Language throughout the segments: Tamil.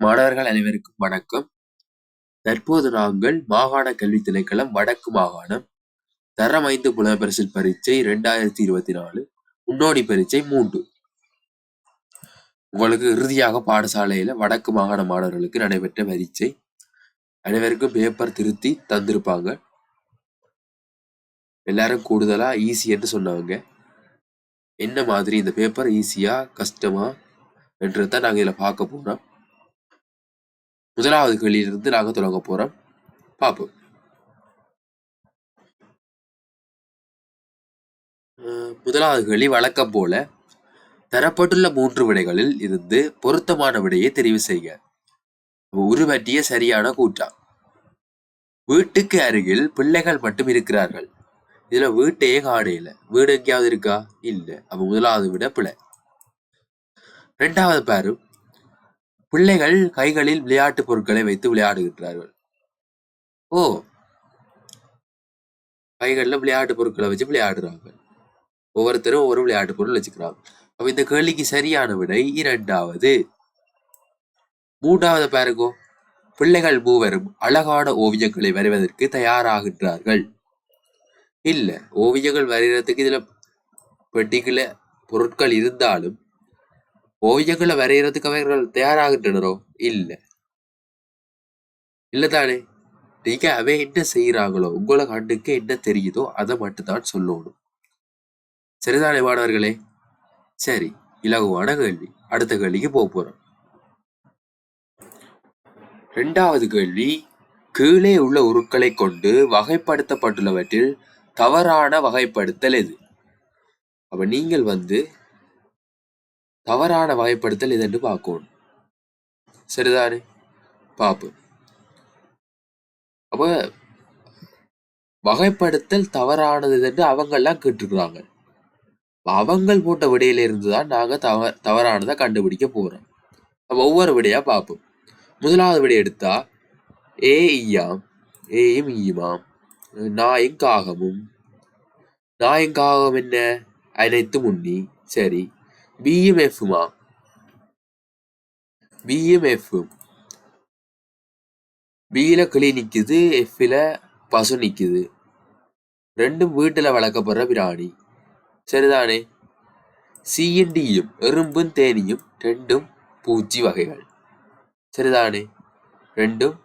மாணவர்கள் அனைவருக்கும் வணக்கம். தற்போது நாங்கள் மாகாண கல்வி திணைக்களம் வடக்கு மாகாணம் தரம் ஐந்து புலப்பரிசில் பரீட்சை இரண்டாயிரத்தி இருபத்தி நாலு முன்னோடி பரீட்சை மூன்று. உங்களுக்கு இறுதியாக பாடசாலையில வடக்கு மாகாண மாணவர்களுக்கு நடைபெற்ற பரீட்சை. அனைவருக்கும் பேப்பர் திருத்தி தந்திருப்பாங்க. எல்லாரும் கூடுதலா ஈஸி என்று சொன்னவங்க என்ன மாதிரி இந்த பேப்பர் ஈஸியா கஷ்டமா என்றதை நாங்கள் இதில் பார்க்க போனோம் முதலாவது கேள்வியிலிருந்து நாங்கள் தொடங்க போறோம். பார்ப்போம் முதலாவது கேள்வி வழக்கம் போல தரப்பட்டுள்ள மூன்று விடைகளில் இருந்து பொருத்தமான விடையை தெரிவு செய்க. உருவட்டிய சரியான கூட்டா வீட்டுக்கு அருகில் பிள்ளைகள் மட்டும் இருக்கிறார்கள். இதுல வீட்டையே காணையில வீடு எங்கேயாவது இருக்கா? இல்ல. அப்ப முதலாவது விட பிழை. ரெண்டாவது பாரு பிள்ளைகள் கைகளில் விளையாட்டு பொருட்களை வைத்து விளையாடுகின்றார்கள். ஓ. கைகளில் விளையாட்டு பொருட்களை வச்சு விளையாடுறாங்க ஒவ்வொருத்தரும் ஒவ்வொரு விளையாட்டு பொருள் வச்சுக்கிறாங்க. அப்ப இந்த கேள்விக்கு சரியான விடை இரண்டாவது. மூன்றாவது பாருங்கோ. பிள்ளைகள் மூவரும் அழகான ஓவியங்களை வரைவதற்கு தயாராகின்றார்கள். இல்ல ஓவியங்கள் வரைகிறதுக்கு இதுல பெட்டிக்குள்ள பொருட்கள் இருந்தாலும் ஓவியங்களை வரைகிறதுக்கு அவர்கள் தயாராகின்றனரோ? இல்ல. இல்லதானே? நீங்க அவன் என்ன செய்யறாங்களோ உங்களை கண்ணுக்கு என்ன தெரியுதோ அதை மட்டும்தான் சொல்லணும். சரிதானே மாணவர்களே? சரி இலகுவான கேள்வி. அடுத்த கேள்விக்கு போக போறோம். ரெண்டாவது கேள்வி கீழே உள்ள உருக்களை கொண்டு வகைப்படுத்தப்பட்டுள்ளவற்றில் தவறான வகைப்படுத்தல் எது? அப்ப நீங்கள் வந்து தவறான வகைப்படுத்தல் எதுன்னு பார்க்கணும் சரிதானே? பாப்பு அப்ப வகைப்படுத்தல் தவறானது என்று அவங்கெல்லாம் கேட்டிருக்கிறாங்க. அவங்கள் போட்ட விடையில இருந்துதான் நாங்க தவ தவறானதை கண்டுபிடிக்க போறோம். அப்ப ஒவ்வொரு விடையா பார்ப்போம் முதலாவது விடை எடுத்தா ஏ ஈயாம் ஏயும் ஈயுமாம் நாயும் காகமும் நாயும் காகம் என்ன? அனைத்து முன்னி சரி. BMF எஃப்மா BMF எஃப்பும் பியில கிளி நிக்குது எஃப்ல பசு நிக்குது. ரெண்டும் வீட்டுல வளர்க்கப்படுற பிராணி. சரிதானே? சிஎன்டியும் எறும்பும் தேனியும் ரெண்டும் பூச்சி வகைகள். சரிதானே? ரெண்டும்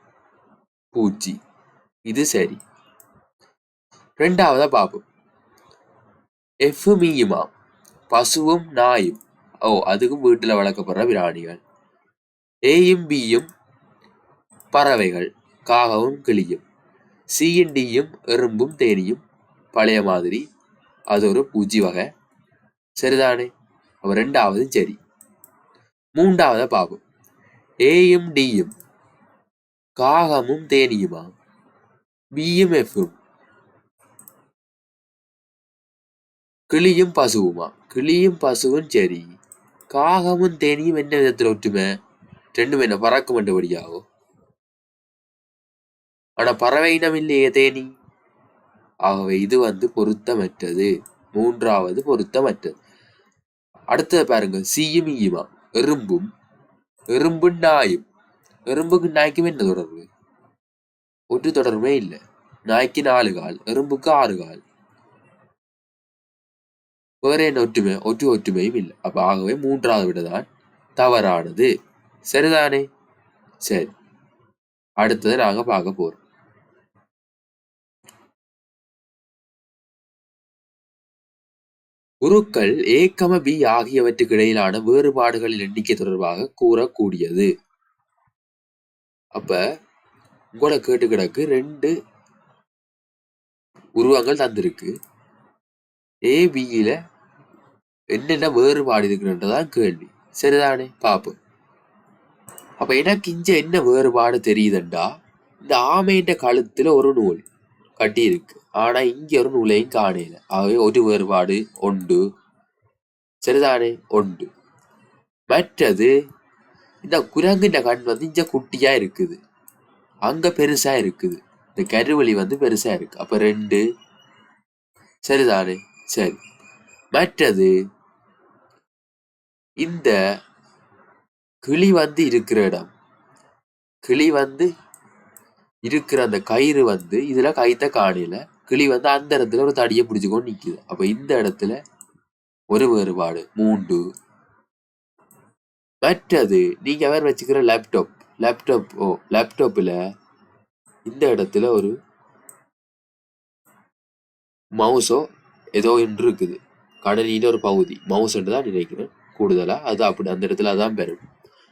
பூச்சி. இது சரி. ரெண்டாவதா பார்ப்போம். எஃப் மீயுமா? பசுவும் நாயும். ஓ அதுக்கும் வீட்டில் வளர்க்கப்படுற பிராணிகள். ஏயும் பியும் பறவைகள். காகவும் கிளியும். சிஎன்டியும் எறும்பும் தேனியும் பழைய மாதிரி. அது ஒரு பூஜ்ஜி வகை. சரிதானே? அப்போ ரெண்டாவதும் சரி. மூன்றாவத பார்ப்போம் ஏயும் டியும் காகமும் தேனியுமா பியும் எஃப்பும். கிளியும் பசுவுமா? கிளியும் பசுவும் சரி. காகமும் தேனியும் என்ன விதத்துல ஒற்றுமை? ரெண்டும் என்ன பறக்க மண்டபடியாகும் ஆனா பறவை இனம் இல்லையே தேனி. ஆகவே இது வந்து பொருத்தமற்றது. மூன்றாவது பொருத்தமற்றது. அடுத்தது பாருங்க சீயும் ஈயுமா? எறும்பும். எறும்பும் நாயும். எறும்புக்கு நாய்க்கும் என்ன தொடர்பு? ஒரு தொடர்பே இல்லை. நாய்க்கு நாலு கால் எறும்புக்கு ஆறு கால். வேற என்ன ஒற்றுமை ஒற்று ஒற்றுமையும் இல்லை. அப்ப ஆகவே மூன்றாவது விடதான் தவறானது. சரிதானே? சரி. அடுத்தது நாங்க பார்க்க போறோம். குருக்கள் ஏ கம பி ஆகியவற்றுக்கு இடையிலான வேறுபாடுகளின் எண்ணிக்கை தொடர்பாக கூறக்கூடியது. அப்ப உங்களை கேட்டு கிடக்கு ரெண்டு உருவங்கள் தந்திருக்கு. ஏ பியில என்னென்ன வேறுபாடு இருக்குன்றதான் கேள்வி. சரிதானே? பார்ப்போம் அப்ப எனக்கு இங்க என்ன வேறுபாடு தெரியுதுண்டா? இந்த ஆமைன்ற கழுத்துல ஒரு நூல் கட்டி இருக்கு ஆனா இங்க ஒரு நூலையும் காணல. ஆகவே ஒரு வேறுபாடு உண்டு. சரிதானே? உண்டு. மற்றது இந்த குரங்குன்ற கண் வந்து இங்க குட்டியா இருக்குது. அங்க பெருசா இருக்குது. இந்த கருவழி வந்து பெருசா இருக்கு. அப்ப ரெண்டு. சரிதானே? சரி. மற்றது இந்த கிளி வந்து இருக்கிற இடம். கிளி வந்து இருக்கிற அந்த கயிறு வந்து இதுல கைத்த காணையில கிளி வந்து அந்த இடத்துல ஒரு தடியை பிடிச்சுக்கொண்டு நிக்குது. அப்ப இந்த இடத்துல ஒரு வேறுபாடு. மூண்டு. மற்றது நீங்க அவர் வச்சுக்கிற லேப்டாப் லேப்டாப் ஓ லேப்டாப்ல இந்த இடத்துல ஒரு மவுஸோ ஏதோ என்று இருக்குது. கடலின் ஒரு பகுதி. மவுஸ் தான் நினைக்கிறேன். கூடுதலா? அது அப்படி அந்த இடத்துல அதான் பெறும்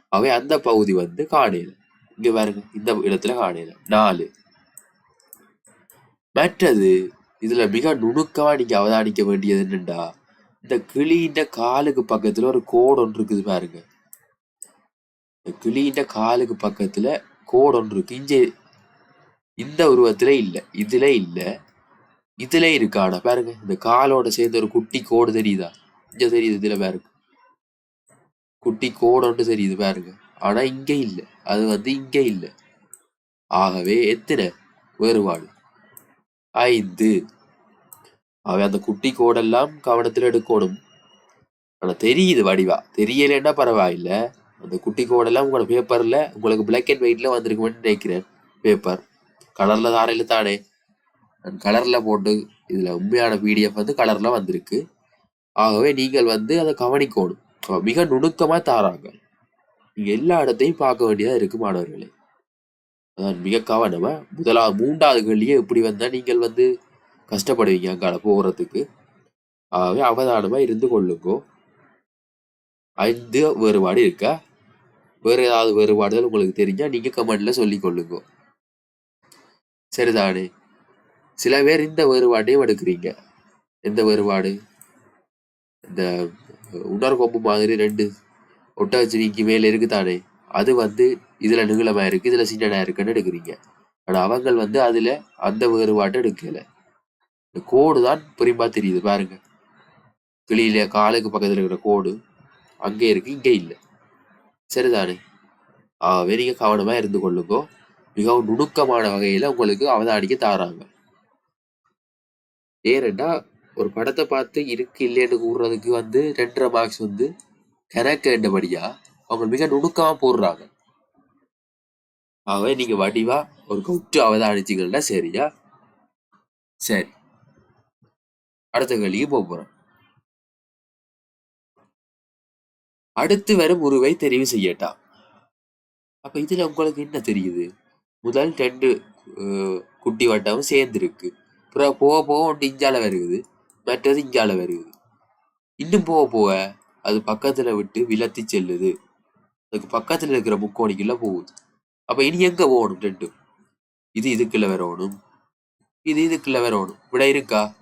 அவை அந்த பகுதி வந்து காணையில. இங்க பாருங்க இந்த இடத்துல காணையில. நாலு. மற்றது இதுல மிக நுணுக்கமா நீங்க அவதானிக்க வேண்டியது என்னண்டா இந்த கிளியின் காலுக்கு பக்கத்துல ஒரு கோடு ஒன்று இருக்குது பாருங்க. இந்த கிளியின் காலுக்கு பக்கத்துல கோடு ஒன்று இருக்கு. இங்கே இந்த உருவத்துல இல்ல இதுல இல்ல இதுல இருக்கான பாருங்க இந்த காலோட சேர்ந்து ஒரு குட்டி கோடு தெரியுதா? இங்க தெரியுது இதுல பாருங்க. குட்டி கோடு தெரியுது பாருங்க. ஆனா இங்க இல்லை. அது வந்து இங்க இல்லை. ஆகவே எத்தனை? வேறுபாடு. ஐந்து. அவை அந்த குட்டி கோடெல்லாம் கவனத்தில் எடுக்கணும். ஆனா தெரியுது வடிவா. தெரியலைன்னா பரவாயில்ல. அந்த குட்டி கோடெல்லாம் உங்களோட பேப்பர்ல உங்களுக்கு பிளாக் அண்ட் ஒயிட்ல வந்திருக்குமென்னு நினைக்கிறேன். பேப்பர் கலர்ல தாரையில தானே. கலர்ல போட்டு இதுல உண்மையான பிடிஎஃப் வந்து கலர்ல வந்திருக்கு. ஆகவே நீங்கள் வந்து அதை கவனிக்கணும். மிக நுணுக்கமாக தாராங்க. நீங்கள் எல்லா இடத்தையும் பார்க்க வேண்டியதாக இருக்கு மாணவர்களே. அதான் மிக கவனமாக முதலாவது மூன்றாவது கேள்வியே இப்படி வந்தால் நீங்கள் வந்து கஷ்டப்படுவீங்க அங்கால போகிறதுக்கு ஆகவே அவதானமாக இருந்து கொள்ளுங்கோ. ஐந்து வேறுபாடு இருக்கா? வேறு ஏதாவது வேறுபாடுகள் உங்களுக்கு தெரிஞ்சால் நீங்கள் கமெண்டில் சொல்லிக் கொள்ளுங்க. சரிதானே? சில பேர் இந்த வேறுபாட்டையும் எடுக்கிறீங்க. எந்த வேறுபாடு? இந்த உணர்கொம்பு மாதிரி ரெண்டு ஒட்டகச்சினிக்கு மேல இருக்குதானே? அது வந்து இதுல நீளமா இருக்கு இதுல சின்னதா இருக்குன்னு எடுக்கிறீங்க. ஆனா அவங்கள் வந்து அதுல அந்த வேறுபாட்டை எடுக்கல. இந்த கோடு தான் புரியுமா தெரியுது பாருங்க. கிளியில காலுக்கு பக்கத்துல இருக்கிற கோடு அங்கே இருக்கு இங்க இல்லை. சரிதானே? ஆகவே நீங்க கவனமா இருந்து கொள்ளுங்கோ. மிகவும் நுணுக்கமான வகையில உங்களுக்கு அவதானிக்க தாராங்க. ஏனென்றா ஒரு படத்தை பார்த்து இருக்கு இல்லைன்னு கூறுறதுக்கு வந்து ரெண்டரை மார்க்ஸ் வந்து கணக்கேண்டபடியா அவங்க மிக நுணுக்கமாக போடுறாங்க. அவன் நீங்கள் வடிவா ஒரு உற்று அவதானிச்சீங்கன்னா சரியா? சரி. அடுத்த கேள்விக்கு போக போகிறோம் அடுத்து வரும் உருவை தெரிவு செய்யட்டா? அப்போ இதில் உங்களுக்கு என்ன தெரியுது? முதல் ரெண்டு குட்டி வட்டமும் சேர்ந்துருக்கு. அப்புறம் போக போக ஒன்று இஞ்சால வருகுது. மற்றது இங்கால வருது இன்னும் போக போக அது பக்கத்துல விட்டு விலத்தி செல்லுது. அதுக்கு பக்கத்துல இருக்கிற முக்கோணிக்குள்ள போகுது. அப்ப இனி எங்க போகணும் ரெண்டும்? இது இதுக்குள்ள வரணும். இது இதுக்குள்ள வரணும். விடை இருக்கா?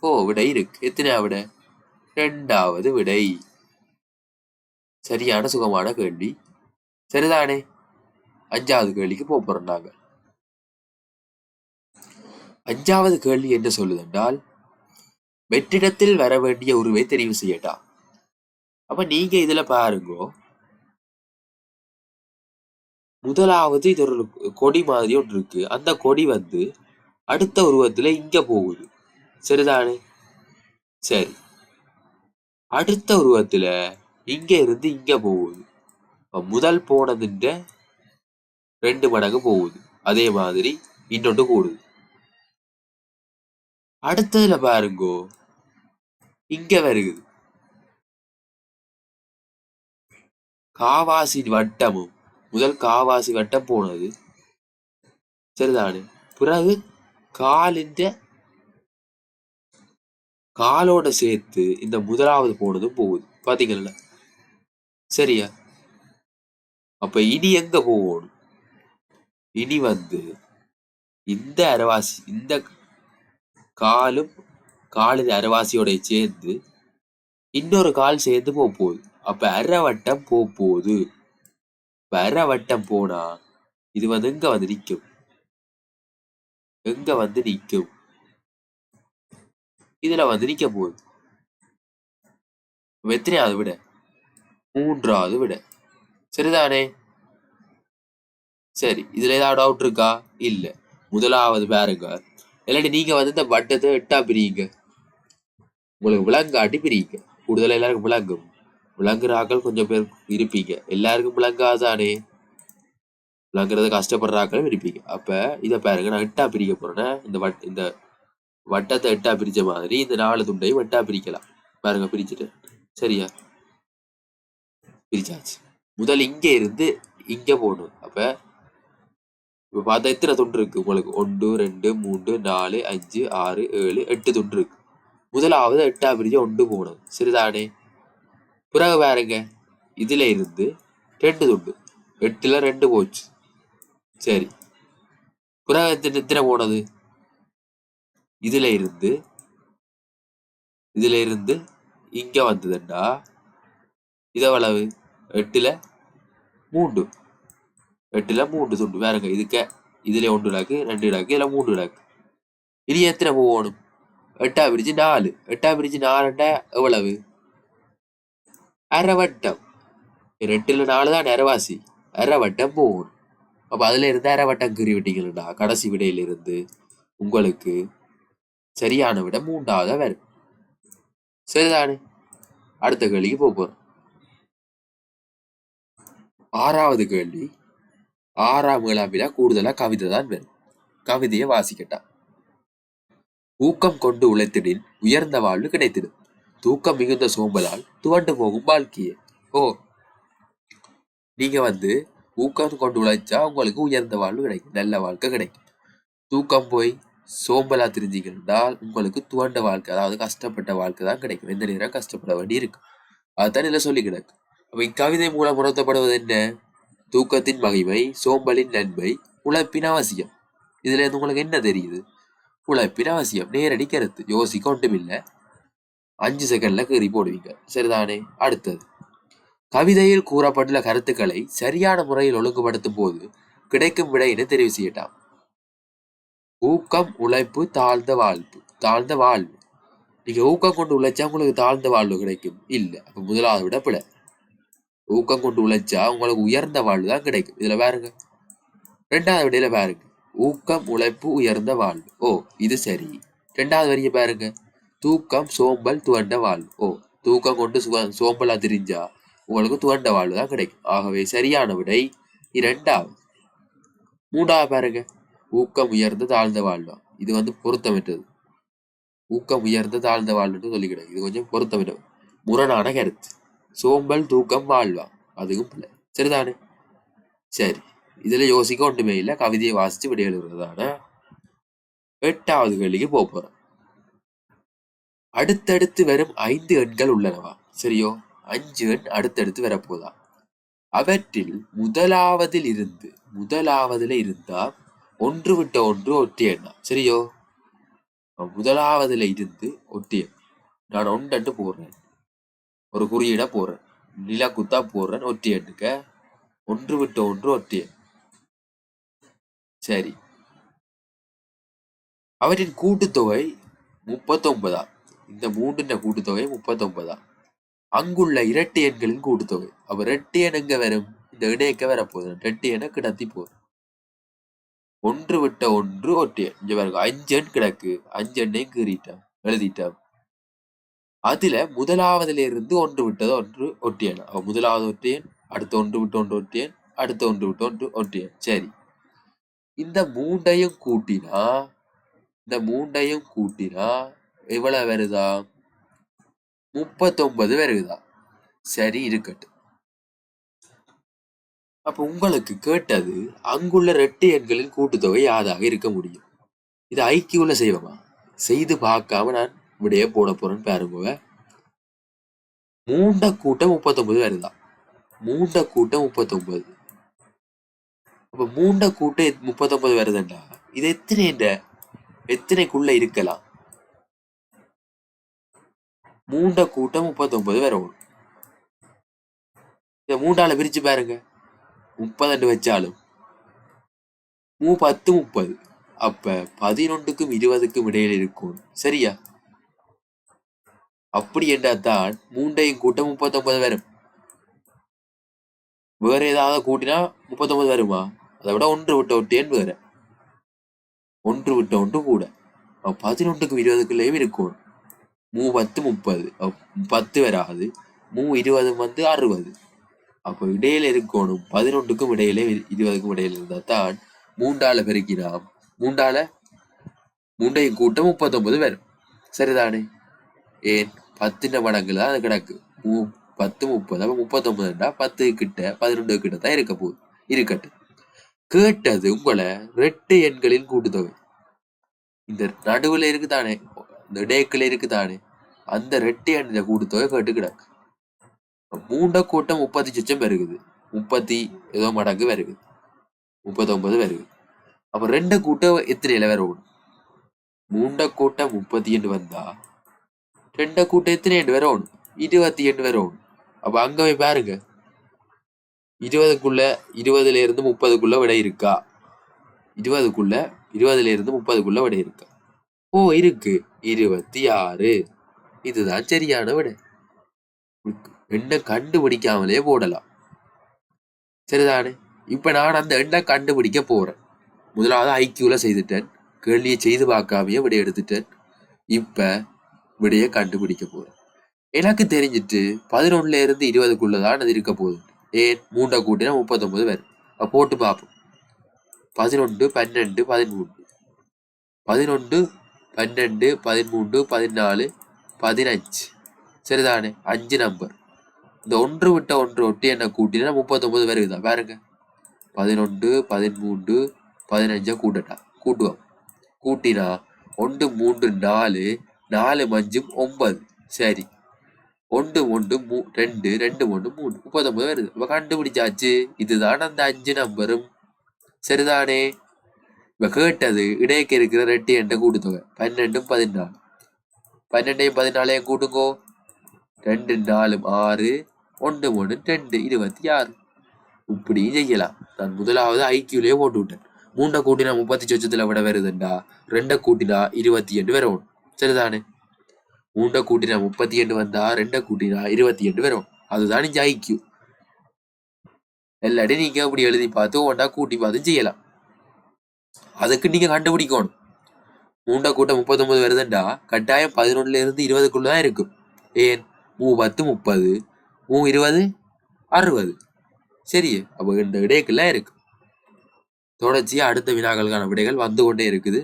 ஓ விடை இருக்கு. எத்தனையா விடை? ரெண்டாவது விடை. சரியான சுகமான கேள்வி. சரிதானே? அஞ்சாவது கேள்விக்கு போக போறோம் நாங்கள் அஞ்சாவது கேள்வி என்ன சொல்லுதென்றால் வெற்றிடத்தில் வர வேண்டிய உருவை தெரிவு செய்யட்டா? அப்ப நீங்க இதுல பாருங்கோ. முதலாவது இது ஒரு கொடி மாதிரி ஒன்று இருக்கு. அந்த கொடி வந்து அடுத்த உருவத்துல இங்க போகுது. சரிதானே? சரி. அடுத்த உருவத்துல இங்க இருந்து இங்க போகுது. முதல் போனதுன்ற ரெண்டு மடங்கு போகுது. அதே மாதிரி இன்னொன்று கூடுது. அடுத்ததுல பாருங்கோ. இங்க வருகுது. காவாசி வட்டமும் முதல் காவாசி வட்டம் போனது. சரிதானே? பிறகு காலின்ற காலோட சேர்த்து இந்த முதலாவது போனதும் போகுது. பாத்தீங்கல்ல? சரியா? அப்ப இனி எங்க போகணும்? இனி வந்து இந்த அரவாசி இந்த காலும் காலின் அரவாசியோட சேர்ந்து இன்னொரு கால் சேர்ந்து போக போகுது அப்போ அரை வட்டம் போக போகுது அர்ற வட்டம் போனா இது வந்து எங்கே வந்து நிற்கும் எங்கே வந்து நிற்கும் இதில் வந்து நிற்க போகுது எத்தனையாவது விட? மூன்றாவது விட. சரிதானே? சரி இதுல ஏதாவது டவுட் இருக்கா? இல்ல. முதலாவது பாருங்க. இல்லாட்டி நீங்க வந்து இந்த வட்டத்தை எட்டா பிரியுங்க. உங்களுக்கு விலங்காட்டி பிரியுங்க கூடுதலாக எல்லாருக்கும் விளங்கும் விளங்குற ஆக்கள் கொஞ்சம் பேர் இருப்பீங்க. எல்லாருக்கும் விளங்காதானே விளங்குறது கஷ்டப்படுறாக்களும் இருப்பீங்க. அப்ப இதை பாருங்க. நான் எட்டா பிரிக்க போறேன்னா இந்த வட் இந்த வட்டத்தை எட்டா பிரிச்ச மாதிரி இந்த நாலு துண்டையும் எட்டா பிரிக்கலாம். பாருங்க பிரிச்சுட்டு. சரியா? பிரிச்சாச்சு. முதல் இங்க இருந்து இங்க போகணும். அப்போ இப்போ பார்த்தா எத்தனை துண்டு இருக்கு உங்களுக்கு? ஒன்று ரெண்டு மூன்று நாலு அஞ்சு ஆறு ஏழு எட்டு துண்டு இருக்கு. முதலாவது எட்டா பிரிஞ்சு ஒன்று போகணும் சரிதானே பிறகு பாருங்க. இதில் இருந்து ரெண்டு துண்டு. எட்டில் ரெண்டு போச்சு. சரி. பிறகு எத்தனை எத்தனை போனது? இதில் இருந்து இதில் இருந்து இங்கே வந்ததுண்டா. இதவளவு எட்டில் மூன்று. எட்டில் மூன்று துண்டு. வேறங்க இதுக்க இதில் ஒன்று இடாக்கு ரெண்டு இடாக்கு இதில் மூன்று இடாக்கு இனி எத்தனை போகணும்? எட்டா பிரிச்சு நாலு எட்டா பிரிச்சு நாலுண்டா எவ்வளவு அரைவட்டம் ரெட்டில் நாலு தான் அரைவாசி அரைவட்டம் போகணும் அதில் இருந்து அரைவட்டம் கீறி விட்டீங்கன்னா கடைசி விடையிலிருந்து உங்களுக்கு சரியான விட மூன்றாவதாக வரும் சரிதானே அடுத்த கேள்விக்கு போக போகிறோம் ஆறாவது கேள்வி ஆறாம் ஏழாம் விழா கவிதை தான் வரும் கவிதையை வாசிக்கட்டான் ஊக்கம் கொண்டு உழைத்திடின் உயர்ந்த வாழ்வு கிடைத்திடும் தூக்கம் மிகுந்த சோம்பலால் துவண்டு போகும் வாழ்க்கையே. ஓ நீங்க வந்து ஊக்கம் கொண்டு உழைச்சா உங்களுக்கு உயர்ந்த வாழ்வு கிடைக்கும் நல்ல வாழ்க்கை கிடைக்கும். தூக்கம் போய் சோம்பலா தெரிஞ்சுக்கிட்டால் உங்களுக்கு துவண்ட வாழ்க்கை அதாவது கஷ்டப்பட்ட வாழ்க்கை தான் கிடைக்கும். எந்த நேரம் கஷ்டப்பட வேண்டி இருக்கும். அதுதான் இதில் சொல்லி கிடக்கு. அப்ப இக்கவிதை மூலம் உணர்த்தப்படுவது என்ன? தூக்கத்தின் மகிமை சோம்பலின் நன்மை உழைப்பின் அவசியம். இதுல இருந்து உங்களுக்கு என்ன தெரியுது? உழைப்பின் அவசியம் நேரடி கருத்து. யோசிக்க ஒன்றுமில்லை அஞ்சு செகண்ட்ல கீறி போடுவீங்க. சரிதானே? அடுத்தது. கவிதையில் கூறப்பட்டுள்ள கருத்துக்களை சரியான முறையில் ஒழுங்குபடுத்தும் போது கிடைக்கும் விடையினை தெரிவு செய்யட்டாம் ஊக்கம் உழைப்பு தாழ்ந்த வாழ்வு. தாழ்ந்த வாழ்வு. நீங்க ஊக்கம் கொண்டு உழைச்சா உங்களுக்கு தாழ்ந்த வாழ்வு கிடைக்கும். இல்ல அப்ப முதலாவது விட பிழை ஊக்கம் கொண்டு உழைச்சா உங்களுக்கு உயர்ந்த வாழ்வு தான் கிடைக்கும். இதுல பாருங்க. ரெண்டாவது விடையில பாருங்க. ஊக்கம் உழைப்பு உயர்ந்த வாழ்வு. ஓ இது சரி. ரெண்டாவது வரிய பாருங்க. தூக்கம் சோம்பல் துவண்ட வாழ்வு. ஓ தூக்கம் கொண்டு சுக சோம்பலா திரிஞ்சா உங்களுக்கு துவண்ட வாழ்வு தான் கிடைக்கும். ஆகவே சரியான விடை இரண்டாவது. மூன்றாவது பாருங்க. ஊக்கம் உயர்ந்த தாழ்ந்த வாழ்வா. இது வந்து பொருத்தமிட்டது. ஊக்கம் உயர்ந்த தாழ்ந்த வாழ்வுன்னு சொல்லிக்கிடும் இது கொஞ்சம் பொருத்தமிட்டது. முரணான கருத்து. சோம்பல் தூக்கம் வாழ்வா. அதுவும் பிள்ளை சரிதானே? சரி. இதுல யோசிக்க ஒன்றுமே இல்லை கவிதையை வாசித்து விடை எழுதுறதான எட்டாவது கேள்விக்கு போக போறோம் அடுத்தடுத்து வரும் ஐந்து எண்கள் உள்ளனவா சரியோ அஞ்சு எண் அடுத்தடுத்து வரப்போதா அவற்றில் முதலாவதில் இருந்து முதலாவதுல இருந்தா ஒன்று விட்ட ஒன்று ஒட்டி எண்ணா சரியோ முதலாவதுல இருந்து ஒட்டிய நான் ஒன்றண்டு போடுறேன் ஒரு குறியீடா போடுறேன் நிலக்குத்தா போடுறேன் ஒட்டி எண்ணுக்க ஒன்று விட்ட ஒன்று ஒட்டிய சரி. அவற்றின் கூட்டுத்தொகை முப்பத்தொன்பதா? இந்த மூன்றின் கூட்டுத்தொகை முப்பத்தொன்பதா? அங்குள்ள இரட்டை எண்களின் கூட்டுத்தொகை. அப்ப ரெட்டு எண் எங்க வரும்? இந்த இடையக்க வரப்போகுது? ரெட்டு எண்ணை கிடத்தி போதும் ஒன்று விட்ட ஒன்று ஒட்டிய இங்க பாருங்க அஞ்சு எண் கிடக்கு. அஞ்சு எண்ணையும் கீறிட்டான் எழுதிட்டான். அதுல முதலாவதுல இருந்து ஒன்று விட்டது ஒன்று ஒட்டியன் அவ முதலாவது ஒட்டியன் அடுத்த ஒன்று விட்டு ஒன்று ஒட்டியன் அடுத்த ஒன்று விட்டு ஒன்று ஒட்டியன் சரி. இந்த மூண்டையும் கூட்டினா இந்த மூண்டையும் கூட்டினா எவ்வளவு வருதா? முப்பத்தொன்பது வருதா? சரி இருக்கட்டும். அப்ப உங்களுக்கு கேட்டது அங்குள்ள ரெட்டு எண்களின் கூட்டுத்தொகை யாதாக இருக்க முடியும்? இது ஐக்கியூல செய்வோமா செய்து பார்க்காம நான் விடைய போட போறேன்னு பாருங்க. மூண்ட கூட்டம் முப்பத்தொன்பது வருதா? மூண்ட கூட்டம் முப்பத்தொன்பது. அப்ப மூண்ட கூட்டம் முப்பத்தொன்பது வருதுண்டா. இது எத்தனை எத்தனைக்குள்ள இருக்கலாம்? மூண்ட கூட்டம் முப்பத்தொன்பது வரும். இந்த மூண்டால பிரிச்சு பாருங்க. முப்பது வச்சாலும் மூ பத்து முப்பது. அப்ப பதினொன்றுக்கும் இருபதுக்கும் இடையில இருக்கும். சரியா? அப்படி என்றால் மூண்டையும் கூட்டம் முப்பத்தொன்பது வரும். வேற ஏதாவது கூட்டினா முப்பத்தொன்பது வருமா? அதை விட ஒன்று விட்ட ஒட்டேன்னு வேற. ஒன்று விட்ட ஒன்று கூட. பதினொன்றுக்கும் இருபதுக்குள்ளேயும் இருக்கும். மூ பத்து முப்பது. பத்து வராது. மூ இருபது வந்து அறுபது. அப்போ இடையில இருக்கணும். பதினொன்றுக்கும் இடையில இருபதுக்கும் இடையில இருந்தா தான் மூண்டால பெருக்கினாம் மூண்டால மூண்டையும் கூட்டம் முப்பத்தொன்பது வரும். சரிதானே? ஏன்? பத்தின மடங்குல அது கிடக்கு. மூ- பத்து முப்பது. அப்போ முப்பத்தொன்பதுண்டா பத்து கிட்ட பதினொன்று கிட்ட தான் இருக்க போகுது. இருக்கட்டும். கேட்டது உங்களை ரெட்டு எண்களின் கூட்டுத்தொகை இந்த நடுவில் இருக்குதானே இந்த டேக்கில் இருக்குதானே அந்த ரெட்டு எண்ணில் கூட்டுத்தொகை கேட்டு கிடக்கு. மூண்ட கூட்டம் முப்பத்தி சச்சம் பெருகுது முப்பத்தி ஏதோ மடங்கு வருகுது. முப்பத்தொன்பது வருகுது. அப்போ ரெண்டு கூட்டம் எத்தனையில வேற ஓடும் மூண்ட கூட்டம் முப்பத்தி எண்டு வந்தா ரெண்ட கூட்டம் எத்தனை எண்டு வரணும் இருபத்தி எண்டு வரணும் அப்போ அங்கே போய் பாருங்க. இருபதுக்குள்ள இருபதுல இருந்து முப்பதுக்குள்ள விடை இருக்கா? இருபதுக்குள்ள இருபதுல இருந்து முப்பதுக்குள்ள விடை இருக்கா? ஓ இருக்கு. இருபத்தி ஆறு இதுதான் சரியான விடை. எண்ணை கண்டுபிடிக்காமலே போடலாம். சரிதானே? இப்ப நான் அந்த எண்ணை கண்டுபிடிக்க போறேன். முதலாவது ஐக்கியூல செய்துட்டேன். கேள்வியை செய்து பார்க்காமையே விடை எடுத்துட்டேன். இப்ப விடையை கண்டுபிடிக்க போறேன். எனக்கு தெரிஞ்சிட்டு பதினொன்னுல இருந்து இருபதுக்குள்ளதான் அது இருக்க போகுது. ஏன் மூன்றை கூட்டினா முப்பத்தொம்பது வரும் போட்டு பார்ப்போம். பதினொன்று பன்னெண்டு பதிமூன்று. பதினொன்று பன்னெண்டு பதிமூன்று பதினாலு பதினஞ்சு. சரிதானே? அஞ்சு நம்பர் இந்த ஒன்று விட்ட ஒன்று ஒட்டி என்ன கூட்டினா முப்பத்தொன்பது வருகுதா பாருங்க பதினொன்று பதிமூன்று பதினஞ்சா கூட்டட்டா. கூட்டுவோம். கூட்டினா ஒன்று மூன்று நாலு நாலு மஞ்சும் ஒன்பது. சரி. ஒன்று ஒன்று மூ ரெண்டு ரெண்டு ஒன்று மூணு முப்பத்தொம்பது வருது. அப்ப கண்டுபிடிச்சாச்சு. இதுதான் அந்த அஞ்சு நம்பரும். சரிதானே? இப்போ கேட்டது இடையக்கு இருக்கிற ரெட்டு என்ற கூட்டுத்தொகை. பன்னெண்டும் பதினாலு பன்னெண்டையும் பதினாலையும் கூட்டுங்கோ. ரெண்டு நாலும் ஆறு. ஒன்று ஒன்று ரெண்டு இருபத்தி ஆறு. இப்படியும் செய்யலாம். நான் முதலாவது ஐக்கியூலேயே போட்டு விட்டேன். மூண்டை கூட்டினா முப்பத்தி சொச்சத்தில் விட வருதுண்டா. ரெண்டை கூட்டினா இருபத்தி எட்டு வரும். சரிதானே? மூண்டை கூட்டினா முப்பத்தி எட்டு வந்தா ரெண்டை கூட்டினா இருபத்தி எட்டு வரும். அதுதான் நீங்க ஐக்கியூ எல்லாத்தையும் நீங்க அப்படி எழுதி பார்த்து ஒன்றா கூட்டி பார்த்து செய்யலாம். அதுக்கு நீங்க கண்டுபிடிக்கணும். மூண்டை கூட்டம் முப்பத்தொன்பது வருதுண்டா கட்டாயம் பதினொன்னுல இருந்து இருபதுக்குள்ள தான் இருக்கும். ஏன்? மூ பத்து முப்பது மூ இருபது அறுபது. சரி அப்போ இந்த விடைக்குலாம் இருக்கு. தொடர்ச்சியாக அடுத்த வினாக்களுக்கான விடைகள் வந்து கொண்டே இருக்குது.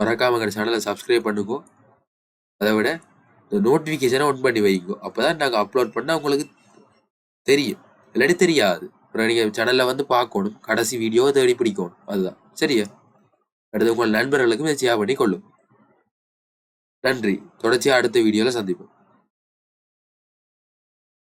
மறக்காம எங்கள் சேனலை சப்ஸ்கிரைப் பண்ணுங்க. அதை விட இந்த நோட்டிஃபிகேஷனை ஒன் பண்ணி வைங்க. அப்பதான் நாங்கள் அப்லோட் பண்ணால் உங்களுக்கு தெரியும். இல்லாட்டி தெரியாது. அப்புறம் நீங்கள் சேனலில் வந்து பார்க்கணும். கடைசி வீடியோவை தேடி பிடிக்கணும். அதுதான். சரியா? அடுத்து உங்கள் நண்பர்களுக்கும் இதை ஷேர் பண்ணி கொள்ளும். நன்றி. தொடர்ச்சியாக அடுத்த வீடியோவில் சந்திப்போம்.